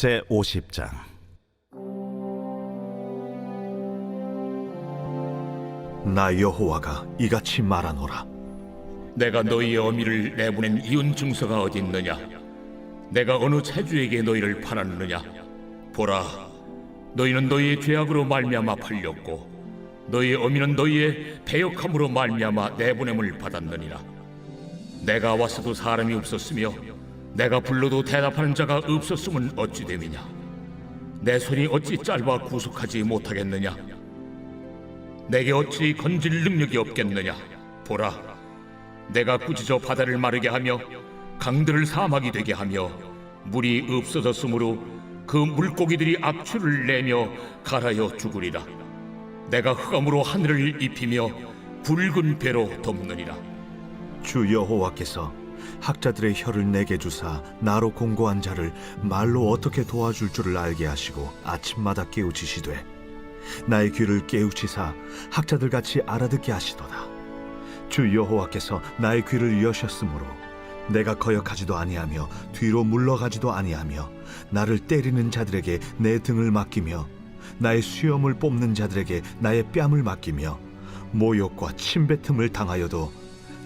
제 50장 나 여호와가 이같이 말하노라 내가 너희의 어미를 내보낸 이혼 증서가 어디 있느냐? 내가 어느 체주에게 너희를 팔았느냐? 보라, 너희는 너희의 죄악으로 말미암아 팔렸고 너희의 어미는 너희의 배역함으로 말미암아 내보냄을 받았느니라. 내가 왔어도 사람이 없었으며 내가 불러도 대답하는 자가 없었음은 어찌 됨이냐? 내 손이 어찌 짧아 구속하지 못하겠느냐? 내게 어찌 건질 능력이 없겠느냐? 보라, 내가 꾸짖어 바다를 마르게 하며 강들을 사막이 되게 하며 물이 없어졌으므로 그 물고기들이 악취를 내며 갈아여 죽으리라. 내가 흑암으로 하늘을 입히며 붉은 배로 덮느니라. 주 여호와께서 학자들의 혀를 내게 주사 나로 공고한 자를 말로 어떻게 도와줄 줄을 알게 하시고 아침마다 깨우치시되 나의 귀를 깨우치사 학자들 같이 알아듣게 하시도다. 주 여호와께서 나의 귀를 여셨으므로 내가 거역하지도 아니하며 뒤로 물러가지도 아니하며 나를 때리는 자들에게 내 등을 맡기며 나의 수염을 뽑는 자들에게 나의 뺨을 맡기며 모욕과 침뱉음을 당하여도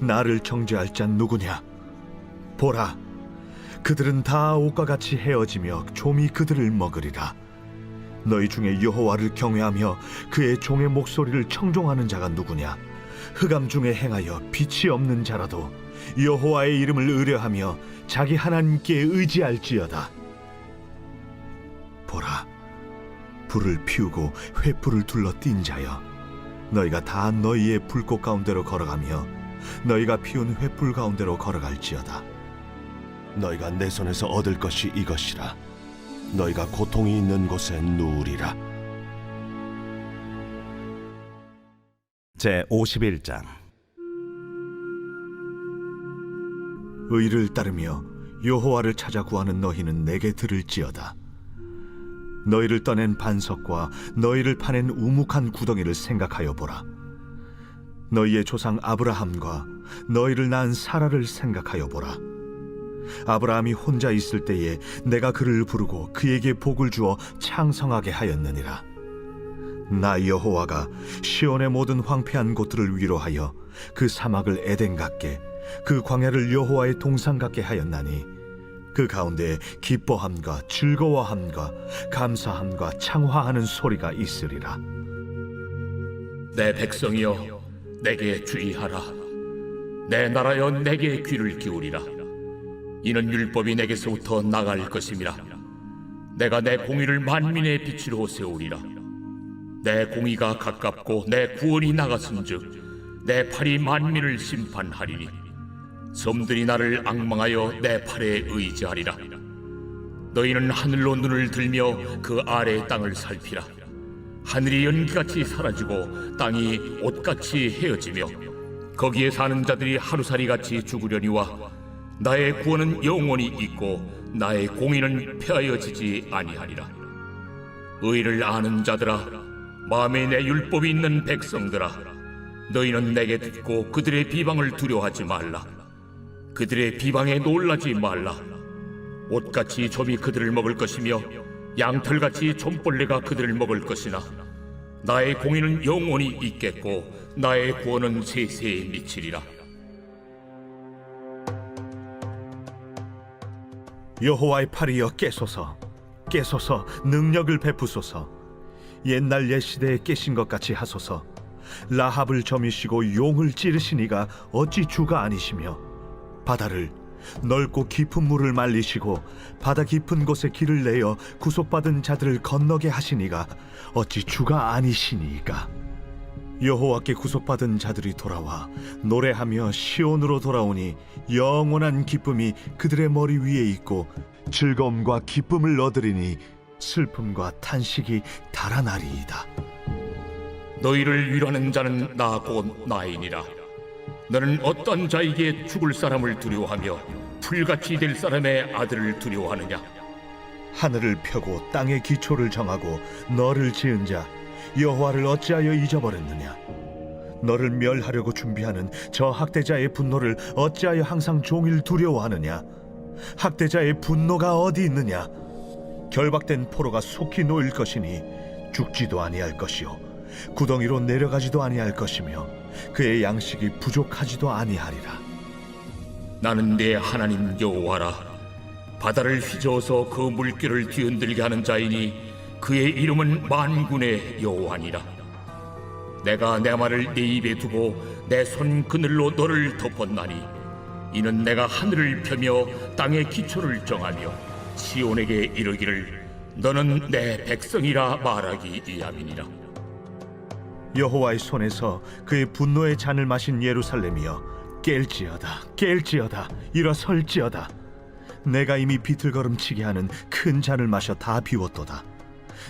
나를 정죄할 자 누구냐? 보라, 그들은 다 옷과 같이 헤어지며 좀이 그들을 먹으리라. 너희 중에 여호와를 경외하며 그의 종의 목소리를 청종하는 자가 누구냐? 흑암 중에 행하여 빛이 없는 자라도 여호와의 이름을 의뢰하며 자기 하나님께 의지할지어다. 보라, 불을 피우고 횃불을 둘러 띈 자여, 너희가 다 너희의 불꽃 가운데로 걸어가며 너희가 피운 횃불 가운데로 걸어갈지어다. 너희가 내 손에서 얻을 것이 이것이라. 너희가 고통이 있는 곳에 누우리라. 제 51장 의를 따르며 여호와를 찾아 구하는 너희는 내게 들을지어다. 너희를 떠낸 반석과 너희를 파낸 우묵한 구덩이를 생각하여 보라. 너희의 조상 아브라함과 너희를 낳은 사라를 생각하여 보라. 아브라함이 혼자 있을 때에 내가 그를 부르고 그에게 복을 주어 창성하게 하였느니라. 나 여호와가 시온의 모든 황폐한 곳들을 위로하여 그 사막을 에덴 같게 그 광야를 여호와의 동산 같게 하였나니 그 가운데 기뻐함과 즐거워함과 감사함과 창화하는 소리가 있으리라. 내 백성이여 내게 주의하라. 내 나라여 내게 귀를 기울이라. 이는 율법이 내게서부터 나갈 것임이라. 내가 내 공의를 만민의 빛으로 세우리라. 내 공의가 가깝고 내 구원이 나갔은즉 내 팔이 만민을 심판하리니 섬들이 나를 악망하여 내 팔에 의지하리라. 너희는 하늘로 눈을 들며 그 아래 땅을 살피라 하늘이 연기같이 사라지고 땅이 옷같이 헤어지며 거기에 사는 자들이 하루살이 같이 죽으려니와 나의 구원은 영원히 있고 나의 공의는 폐하여지지 아니하리라. 의를 아는 자들아 마음에 내 율법이 있는 백성들아 너희는 내게 듣고 그들의 비방을 두려워하지 말라. 그들의 비방에 놀라지 말라. 옷같이 점이 그들을 먹을 것이며 양털같이 좀벌레가 그들을 먹을 것이나 나의 공의는 영원히 있겠고 나의 구원은 세세에 미치리라. 여호와의 팔이여 깨소서 깨소서 능력을 베푸소서. 옛날 옛 시대에 깨신 것 같이 하소서. 라합을 점이시고 용을 찌르시니가 어찌 주가 아니시며 바다를 넓고 깊은 물을 말리시고 바다 깊은 곳에 길을 내어 구속받은 자들을 건너게 하시니가 어찌 주가 아니시니까 여호와께 구속받은 자들이 돌아와 노래하며 시온으로 돌아오니 영원한 기쁨이 그들의 머리 위에 있고 즐거움과 기쁨을 얻으리니 슬픔과 탄식이 달아나리이다. 너희를 위로하는 자는 나곧 나이니라. 너는 어떤 자에게 죽을 사람을 두려워하며 풀같이 될 사람의 아들을 두려워하느냐? 하늘을 펴고 땅의 기초를 정하고 너를 지은 자 여호와를 어찌하여 잊어버렸느냐? 너를 멸하려고 준비하는 저 학대자의 분노를 어찌하여 항상 종일 두려워하느냐? 학대자의 분노가 어디 있느냐? 결박된 포로가 속히 놓일 것이니 죽지도 아니할 것이요 구덩이로 내려가지도 아니할 것이며 그의 양식이 부족하지도 아니하리라 나는 내 하나님 여호와라. 바다를 휘저어서 그 물결을 뒤흔들게 하는 자이니 그의 이름은 만군의 여호와니라. 내가 내 말을 네 입에 두고 내 손 그늘로 너를 덮었나니 이는 내가 하늘을 펴며 땅의 기초를 정하며 시온에게 이르기를 너는 내 백성이라 말하기 위함이니라. 여호와의 손에서 그의 분노의 잔을 마신 예루살렘이여 깰지어다 깰지어다 일어설지어다. 내가 이미 비틀거름치게 하는 큰 잔을 마셔 다 비웠도다.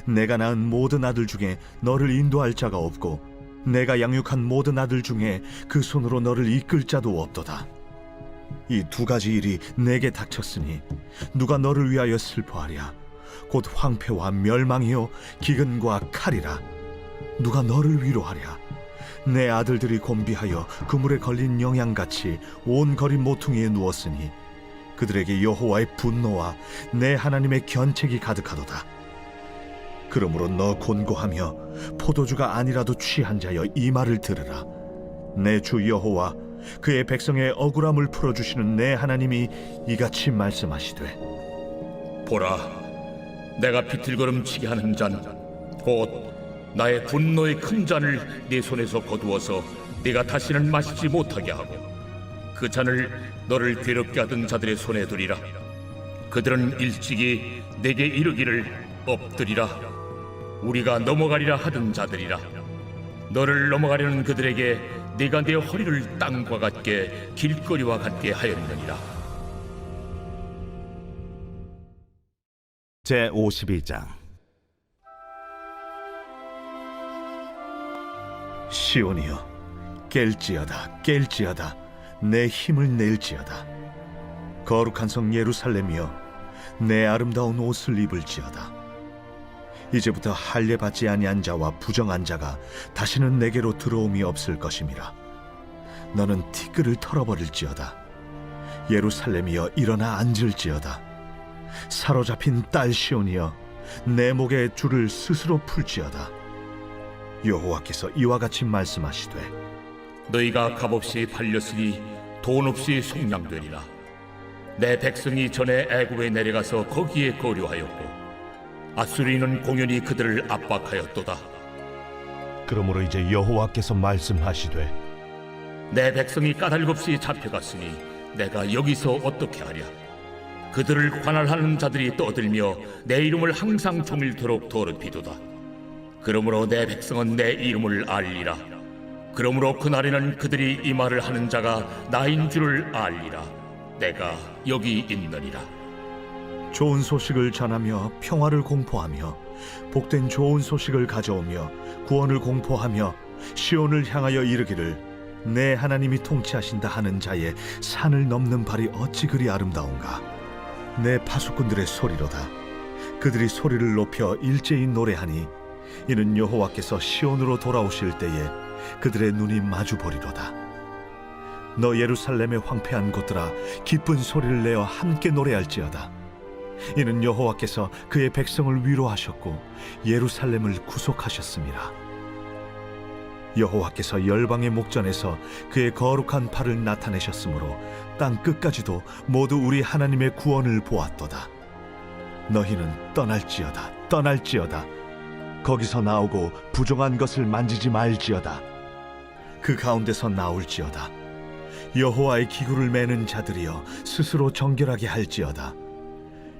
내가 낳은 모든 아들 중에 너를 인도할 자가 없고 내가 양육한 모든 아들 중에 그 손으로 너를 이끌 자도 없도다. 이 두 가지 일이 내게 닥쳤으니 누가 너를 위하여 슬퍼하랴? 곧 황폐와 멸망이요 기근과 칼이라 누가 너를 위로하랴? 내 아들들이 곤비하여 그물에 걸린 영양같이 온 거리 모퉁이에 누웠으니 그들에게 여호와의 분노와 내 하나님의 견책이 가득하도다. 그러므로 너 곤고하며 포도주가 아니라도 취한 자여 이 말을 들으라. 내 주 여호와 그의 백성의 억울함을 풀어 주시는 내 하나님이 이같이 말씀하시되 보라, 내가 비틀거름치게 하는 잔, 곧 나의 분노의 큰 잔을 네 손에서 거두어서 네가 다시는 마시지 못하게 하고 그 잔을 너를 괴롭게 하던 자들의 손에 두리라. 그들은 일찍이 내게 이르기를 엎드리라. 우리가 넘어가리라 하던 자들이라. 너를 넘어가려는 그들에게 네가 내 허리를 땅과 같게 길거리와 같게 하였느니라. 제 52장 시온이여 깰지어다 깰지어다 내 힘을 낼지어다. 거룩한 성 예루살렘이여 내 아름다운 옷을 입을지어다. 이제부터 할례 받지 아니한 자와 부정한 자가 다시는 내게로 들어옴이 없을 것임이라. 너는 티끌을 털어버릴지어다. 예루살렘이여 일어나 앉을지어다. 사로잡힌 딸 시온이여 내 목에 줄을 스스로 풀지어다 여호와께서 이와 같이 말씀하시되 너희가 값없이 팔렸으니 돈 없이 속량되리라. 내 백성이 전에 애굽에 내려가서 거기에 거류하였고 아수리는 공연히 그들을 압박하였도다. 그러므로 이제 여호와께서 말씀하시되 내 백성이 까닭없이 잡혀갔으니 내가 여기서 어떻게 하랴? 그들을 관할하는 자들이 떠들며 내 이름을 항상 종일토록 더럽히도다. 그러므로 내 백성은 내 이름을 알리라. 그러므로 그날에는 그들이 이 말을 하는 자가 나인 줄을 알리라. 내가 여기 있느니라. 좋은 소식을 전하며 평화를 공포하며 복된 좋은 소식을 가져오며 구원을 공포하며 시온을 향하여 이르기를 내 하나님이 통치하신다 하는 자의 산을 넘는 발이 어찌 그리 아름다운가 내 파수꾼들의 소리로다 그들이 소리를 높여 일제히 노래하니 이는 여호와께서 시온으로 돌아오실 때에 그들의 눈이 마주 보리로다 너 예루살렘의 황폐한 곳들아 기쁜 소리를 내어 함께 노래할지어다 이는 여호와께서 그의 백성을 위로하셨고 예루살렘을 구속하셨습니다. 여호와께서 열방의 목전에서 그의 거룩한 팔을 나타내셨으므로 땅 끝까지도 모두 우리 하나님의 구원을 보았도다. 너희는 떠날지어다, 떠날지어다. 거기서 나오고 부정한 것을 만지지 말지어다. 그 가운데서 나올지어다. 여호와의 기구를 매는 자들이여 스스로 정결하게 할지어다.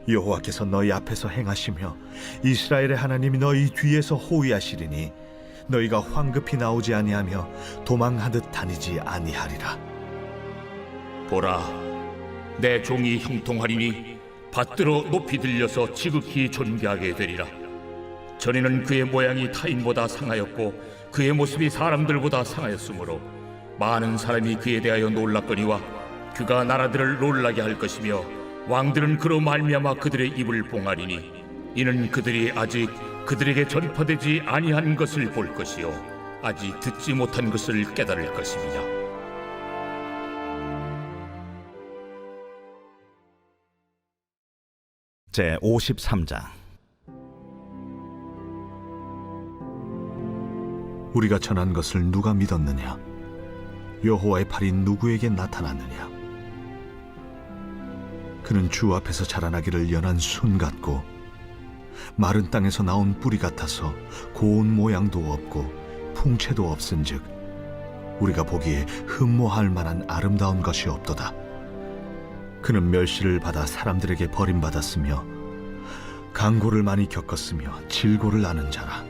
여호와께서 너희 앞에서 행하시며 이스라엘의 하나님이 너희 뒤에서 호위하시리니 너희가 황급히 나오지 아니하며 도망하듯 다니지 아니하리라 보라, 내 종이 형통하리니 받들어 높이 들려서 지극히 존귀하게 되리라. 전에는 그의 모양이 타인보다 상하였고 그의 모습이 사람들보다 상하였으므로 많은 사람이 그에 대하여 놀랐거니와 그가 나라들을 놀라게 할 것이며 왕들은 그로 말미암아 그들의 입을 봉하리니 이는 그들이 아직 그들에게 전파되지 아니한 것을 볼 것이요 아직 듣지 못한 것을 깨달을 것입니다. 제 53장 우리가 전한 것을 누가 믿었느냐? 여호와의 팔이 누구에게 나타났느냐? 그는 주 앞에서 자라나기를 연한 순 같고 마른 땅에서 나온 뿌리 같아서 고운 모양도 없고 풍채도 없은즉 우리가 보기에 흠모할 만한 아름다운 것이 없도다. 그는 멸시를 받아 사람들에게 버림받았으며 강고를 많이 겪었으며 질고를 아는 자라.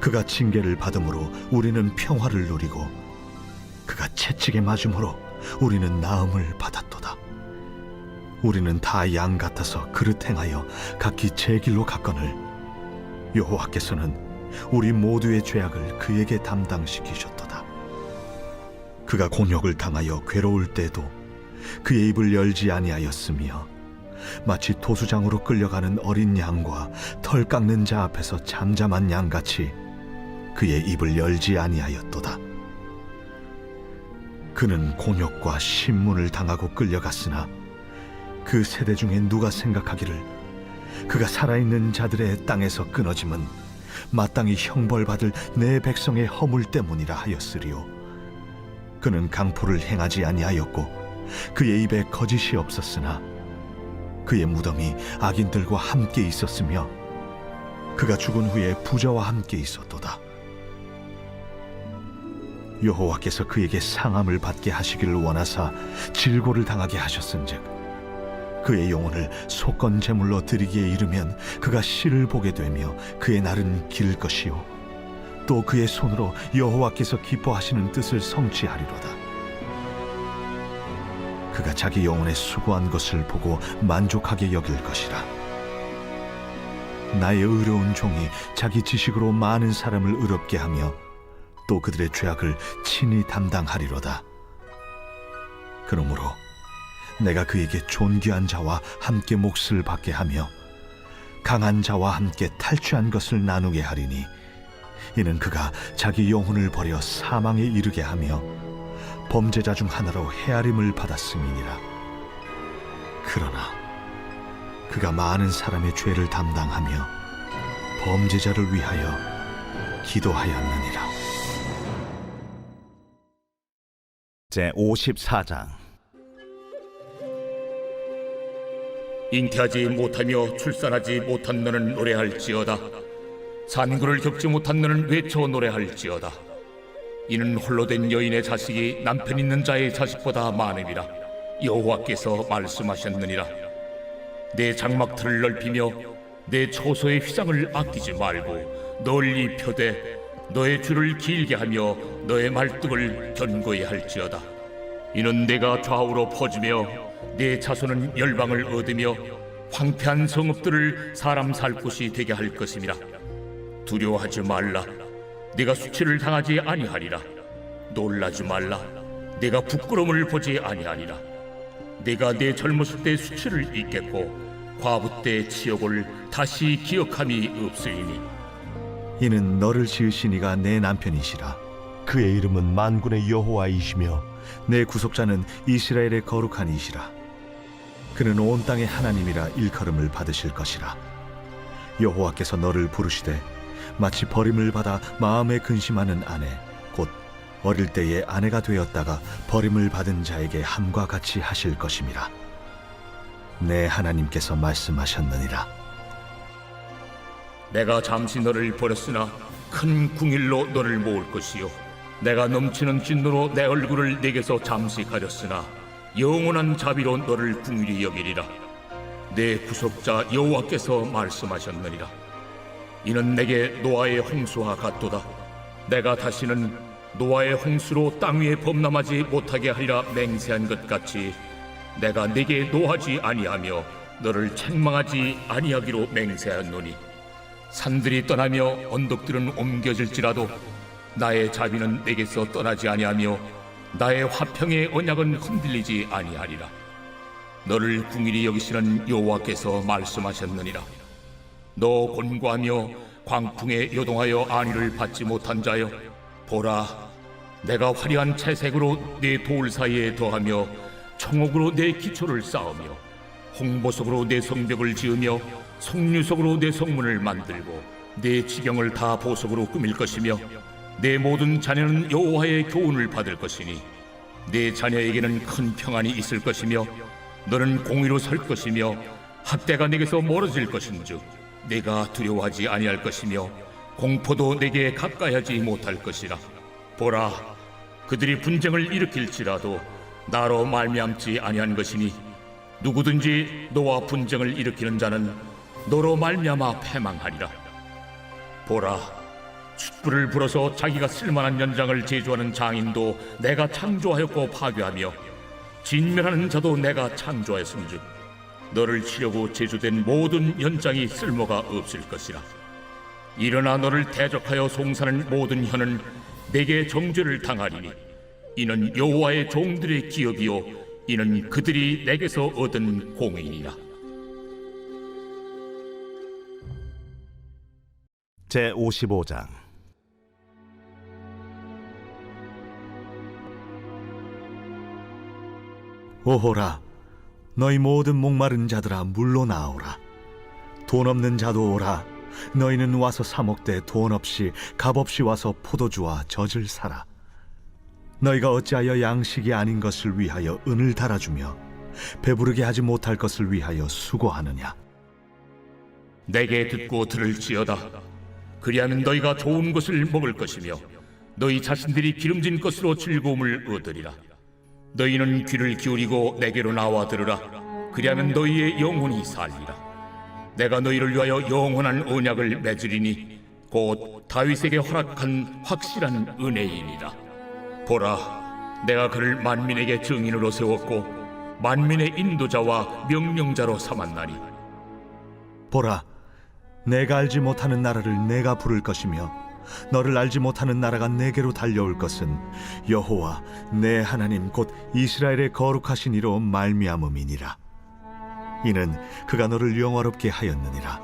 그가 징계를 받음으로 우리는 평화를 누리고 그가 채찍에 맞음으로 우리는 나음을 받았도다. 우리는 다 양 같아서 그릇 행하여 각기 제 길로 갔거늘 여호와께서는 우리 모두의 죄악을 그에게 담당시키셨도다. 그가 곤욕을 당하여 괴로울 때도 그의 입을 열지 아니하였으며 마치 도수장으로 끌려가는 어린 양과 털 깎는 자 앞에서 잠잠한 양같이 그의 입을 열지 아니하였도다. 그는 곤욕과 신문을 당하고 끌려갔으나 그 세대 중에 누가 생각하기를 그가 살아있는 자들의 땅에서 끊어짐은 마땅히 형벌받을 내 백성의 허물 때문이라 하였으리요. 그는 강포를 행하지 아니하였고 그의 입에 거짓이 없었으나 그의 무덤이 악인들과 함께 있었으며 그가 죽은 후에 부자와 함께 있었도다. 여호와께서 그에게 상함을 받게 하시기를 원하사 질고를 당하게 하셨은즉 그의 영혼을 속건 제물로 드리기에 이르면 그가 씨를 보게 되며 그의 날은 길 것이요 또 그의 손으로 여호와께서 기뻐하시는 뜻을 성취하리로다. 그가 자기 영혼의 수고한 것을 보고 만족하게 여길 것이라. 나의 의로운 종이 자기 지식으로 많은 사람을 의롭게 하며 또 그들의 죄악을 친히 담당하리로다. 그러므로 내가 그에게 존귀한 자와 함께 몫을 받게 하며 강한 자와 함께 탈취한 것을 나누게 하리니 이는 그가 자기 영혼을 버려 사망에 이르게 하며 범죄자 중 하나로 헤아림을 받았음이니라. 그러나 그가 많은 사람의 죄를 담당하며 범죄자를 위하여 기도하였느니라. 제 54장 잉태하지 못하며 출산하지 못한 너는 노래할지어다. 산구를 겪지 못한 너는 외쳐 노래할지어다. 이는 홀로 된 여인의 자식이 남편 있는 자의 자식보다 많음이라. 여호와께서 말씀하셨느니라. 내 장막틀을 넓히며 내 초소의 휘장을 아끼지 말고 널리 펴되 너의 줄을 길게 하며 너의 말뚝을 견고히 할지어다. 이는 내가 좌우로 퍼지며 내 자손은 열방을 얻으며 황폐한 성읍들을 사람 살 곳이 되게 할 것임이라. 두려워하지 말라. 네가 수치를 당하지 아니하리라. 놀라지 말라. 내가 부끄러움을 보지 아니하리라. 내가 내 젊었을 때 수치를 잊겠고 과부 때 치욕을 다시 기억함이 없으리니 이는 너를 지으신 이가 내 남편이시라. 그의 이름은 만군의 여호와이시며 내 구속자는 이스라엘의 거룩한 이시라. 그는 온 땅의 하나님이라 일컬음을 받으실 것이라. 여호와께서 너를 부르시되 마치 버림을 받아 마음에 근심하는 아내 곧 어릴 때에 아내가 되었다가 버림을 받은 자에게 함과 같이 하실 것임이라. 내 하나님께서 말씀하셨느니라. 내가 잠시 너를 버렸으나 큰 궁일로 너를 모을 것이요. 내가 넘치는 진노로 내 얼굴을 내게서 잠시 가렸으나 영원한 자비로 너를 궁일이 여기리라. 내 구속자 여호와께서 말씀하셨느니라. 이는 내게 노아의 홍수와 같도다. 내가 다시는 노아의 홍수로 땅 위에 범람하지 못하게 하리라 맹세한 것 같이 내가 네게 노하지 아니하며 너를 책망하지 아니하기로 맹세하노니 산들이 떠나며 언덕들은 옮겨질지라도 나의 자비는 내게서 떠나지 아니하며 나의 화평의 언약은 흔들리지 아니하리라. 너를 궁일이 여기시는 여호와께서 말씀하셨느니라. 너 곤고하며 광풍에 요동하여 안위를 받지 못한 자여 보라 내가 화려한 채색으로 내 돌 사이에 더하며 청옥으로 내 기초를 쌓으며 홍보석으로 내 성벽을 지으며 송유석으로 내 성문을 만들고 내 지경을 다 보석으로 꾸밀 것이며 내 모든 자녀는 여호와의 교훈을 받을 것이니 내 자녀에게는 큰 평안이 있을 것이며 너는 공의로 설 것이며 학대가 내게서 멀어질 것인즉 내가 두려워하지 아니할 것이며 공포도 내게 가까이하지 못할 것이라. 보라 그들이 분쟁을 일으킬지라도 나로 말미암지 아니한 것이니 누구든지 너와 분쟁을 일으키는 자는 너로 말미암아 패망하리라. 보라 숯불을 불어서 자기가 쓸만한 연장을 제조하는 장인도 내가 창조하였고 파괴하며 진멸하는 자도 내가 창조하였음즉 너를 치려고 제조된 모든 연장이 쓸모가 없을 것이라. 일어나 너를 대적하여 송사는 모든 혀는 내게 정죄를 당하리니 이는 여호와의 종들의 기업이요 이는 그들이 내게서 얻은 공의니라 제 55장. 오호라 너희 모든 목마른 자들아 물로 나오라. 돈 없는 자도 오라. 너희는 와서 사 먹되 돈 없이 값 없이 와서 포도주와 젖을 사라. 너희가 어찌하여 양식이 아닌 것을 위하여 은을 달아주며 배부르게 하지 못할 것을 위하여 수고하느냐? 내게 듣고 들을지어다 그리하면 너희가 좋은 것을 먹을 것이며 너희 자신들이 기름진 것으로 즐거움을 얻으리라. 너희는 귀를 기울이고 내게로 나와 들으라. 그리하면 너희의 영혼이 살리라. 내가 너희를 위하여 영원한 언약을 맺으리니 곧 다윗에게 허락한 확실한 은혜이니라. 보라 내가 그를 만민에게 증인으로 세웠고 만민의 인도자와 명령자로 삼았나니. 보라 내가 알지 못하는 나라를 내가 부를 것이며 너를 알지 못하는 나라가 내게로 달려올 것은 여호와 내 하나님 곧 이스라엘의 거룩하신 이로 말미암음이니라. 이는 그가 너를 영화롭게 하였느니라.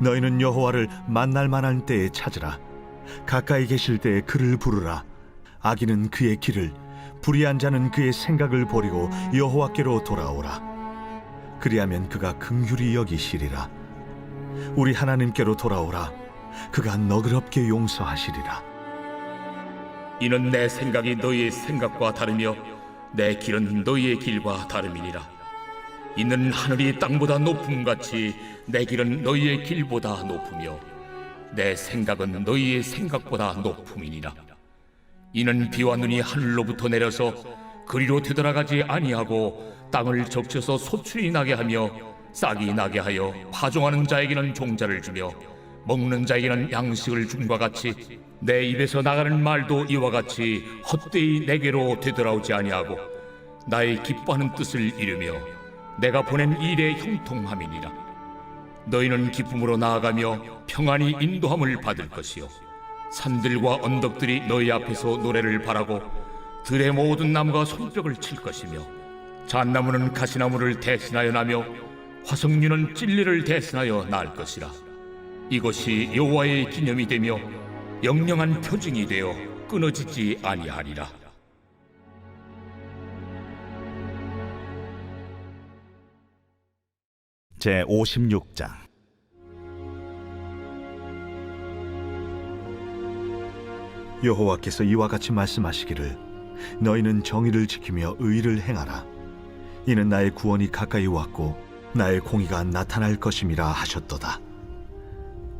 너희는 여호와를 만날 만한 때에 찾으라. 가까이 계실 때에 그를 부르라. 악인은 그의 길을 불의한 자는 그의 생각을 버리고 여호와께로 돌아오라. 그리하면 그가 긍휼히 여기시리라 우리 하나님께로 돌아오라 그가 너그럽게 용서하시리라 이는 내 생각이 너희의 생각과 다르며 내 길은 너희의 길과 다름이니라. 이는 하늘이 땅보다 높음 같이 내 길은 너희의 길보다 높으며 내 생각은 너희의 생각보다 높음이니라. 이는 비와 눈이 하늘로부터 내려서 그리로 되돌아가지 아니하고 땅을 적셔서 소출이 나게 하며 싹이 나게 하여 파종하는 자에게는 종자를 주며 먹는 자에게는 양식을 줌과 같이 내 입에서 나가는 말도 이와 같이 헛되이 내게로 되돌아오지 아니하고 나의 기뻐하는 뜻을 이루며 내가 보낸 일의 형통함이니라. 너희는 기쁨으로 나아가며 평안히 인도함을 받을 것이요. 산들과 언덕들이 너희 앞에서 노래를 바라고 들의 모든 나무가 손뼉을 칠 것이며 잣나무는 가시나무를 대신하여 나며 화석류는 찔리를 대신하여 날 것이라. 이것이 여호와의 기념이 되며 영영한 표징이 되어 끊어지지 아니하리라. 제 56장. 여호와께서 이와 같이 말씀하시기를 너희는 정의를 지키며 의를 행하라. 이는 나의 구원이 가까이 왔고 나의 공의가 나타날 것임이라 하셨도다.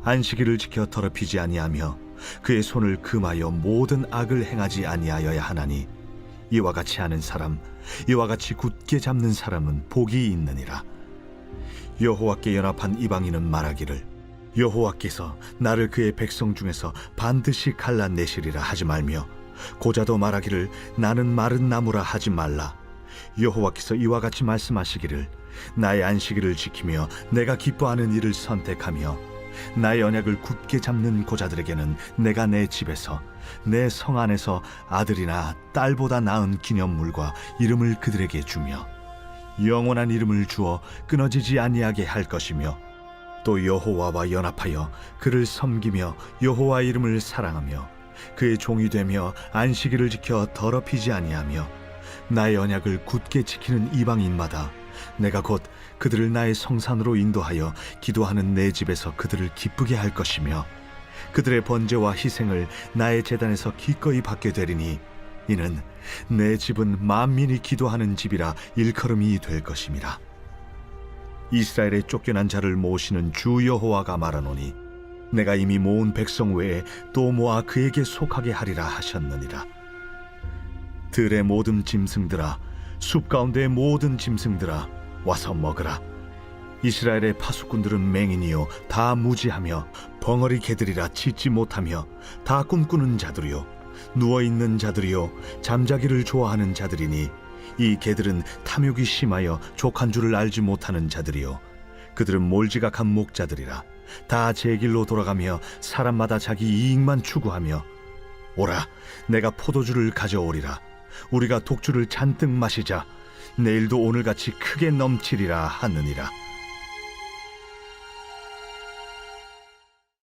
안식일을 지켜 더럽히지 아니하며 그의 손을 금하여 모든 악을 행하지 아니하여야 하나니 이와 같이 하는 사람 이와 같이 굳게 잡는 사람은 복이 있느니라. 여호와께 연합한 이방인은 말하기를 여호와께서 나를 그의 백성 중에서 반드시 갈라내시리라 하지 말며 고자도 말하기를 나는 마른 나무라 하지 말라. 여호와께서 이와 같이 말씀하시기를 나의 안식일을 지키며 내가 기뻐하는 일을 선택하며 나의 언약을 굳게 잡는 고자들에게는 내가 내 집에서 내 성 안에서 아들이나 딸보다 나은 기념물과 이름을 그들에게 주며 영원한 이름을 주어 끊어지지 아니하게 할 것이며 또 여호와와 연합하여 그를 섬기며 여호와 이름을 사랑하며 그의 종이 되며 안식일을 지켜 더럽히지 아니하며 나의 언약을 굳게 지키는 이방인마다 내가 곧 그들을 나의 성산으로 인도하여 기도하는 내 집에서 그들을 기쁘게 할 것이며 그들의 번제와 희생을 나의 재단에서 기꺼이 받게 되리니 이는 내 집은 만민이 기도하는 집이라 일컬음이 될 것임이라. 이스라엘의 쫓겨난 자를 모시는 주 여호와가 말하노니 내가 이미 모은 백성 외에 또 모아 그에게 속하게 하리라 하셨느니라. 들의 모든 짐승들아 숲 가운데의 모든 짐승들아 와서 먹으라. 이스라엘의 파수꾼들은 맹인이요 다 무지하며 벙어리 개들이라 짖지 못하며 다 꿈꾸는 자들이요 누워 있는 자들이요 잠자기를 좋아하는 자들이니 이 개들은 탐욕이 심하여 족한 줄을 알지 못하는 자들이요. 그들은 몰지각한 목자들이라 다 제 길로 돌아가며 사람마다 자기 이익만 추구하며 오라 내가 포도주를 가져오리라 우리가 독주를 잔뜩 마시자 내일도 오늘같이 크게 넘치리라 하느니라